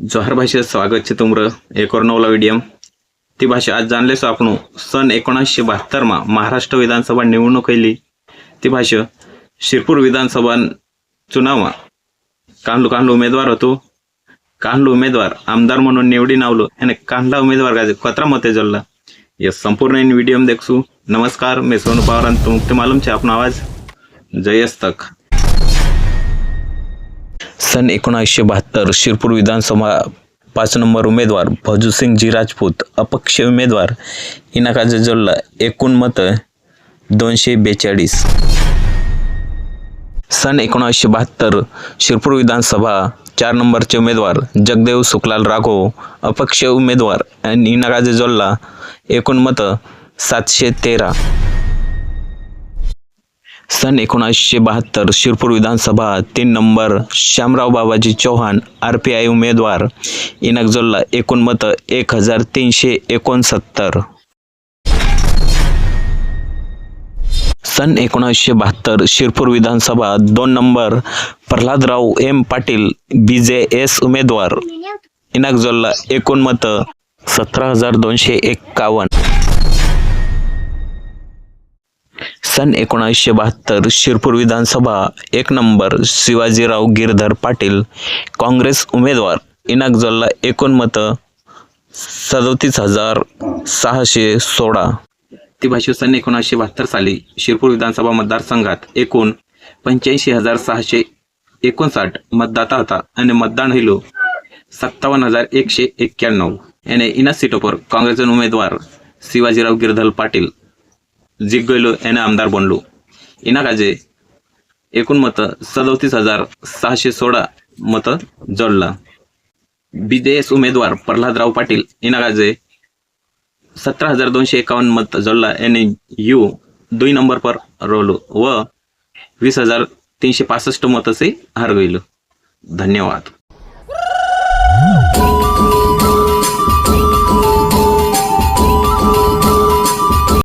जोहार भाषेत स्वागत छे तुमरं. एक और नवला विडियम. ती भाषा आज जाणलेसो आपण सन एकोणीसशे बहात्तरमा महाराष्ट्र विधानसभा निवडणूक केली ती भाषा शिरपूर विधानसभा चुनावा. कानलू कांडलो उमेदवार होतो. कांडलो उमेदवार आमदार म्हणून निवडी नावलो. आणि कांडला उमेदवार गाजे कतरा मते जल्ला या संपूर्ण इन वीडियो देखसू. नमस्कार. मी सोनू पवार तुम मालूम छे आपण आवाज. जयस तक सन एकोणीसशे बहात्तर शिरपूर विधानसभा पाच नंबर उमेदवार भजूसिंगजी राजपूत अपक्ष उमेदवार इनाकाजे जोल्ला एकूण मतं दोनशे बेचाळीस. सन एकोणीसशे बहात्तर शिरपूर विधानसभा चार नंबरचे उमेदवार जगदेव सुखलाल राघव अपक्ष उमेदवार आणि इनाकाजे जोल्ला एकूण मतं सातशे तेरा. सन एकोणासशे बहात्तर शिरपूर विधानसभा तीन number Shyamrao Babaji Chauhan R P I उमेदवार इनकजोल्ला एकूण मतं एक हजार तीनशे एकोणसत्तर. सन एकोणासशे बहात्तर शिरपूर विधानसभा दोन number Pralhadrao M Patil B J S उमेदवार इनाकजोल्ला एकूण मतं सतरा हजार दोनशे एक्कावन्न सन एकोणीसशे बहात्तर शिरपूर विधानसभा एक नंबर शिवाजीराव गिरधर पाटील काँग्रेस उमेदवार इनाकजलला एकूण मतं सदोतीस हजार सहाशे सोळा. ती भाषा सन एकोणीसशे बहात्तर साली शिरपूर विधानसभा मतदारसंघात एकूण पंच्याऐंशी हजार सहाशे एकोणसाठ मतदाता होता आणि मतदान हिलो सत्तावन्न हजार एकशे एक्क्याण्णव. याने इना सीटोपर काँग्रेसचे उमेदवार शिवाजीराव गिरधर पाटील जिग गेलो याने आमदार बनलो. इना काजे एकूण मत सदोतीस हजार सहाशे सोळा मत जोडला. बीजेएस उमेदवार प्रल्हादराव पाटील इना काजे सतरा हजार दोनशे एकावन्न मत जोडला. याने यू दुई नंबर पर रोलो व वीस हजार तीनशे पासष्ट मत से हार गेलो धन्यवाद.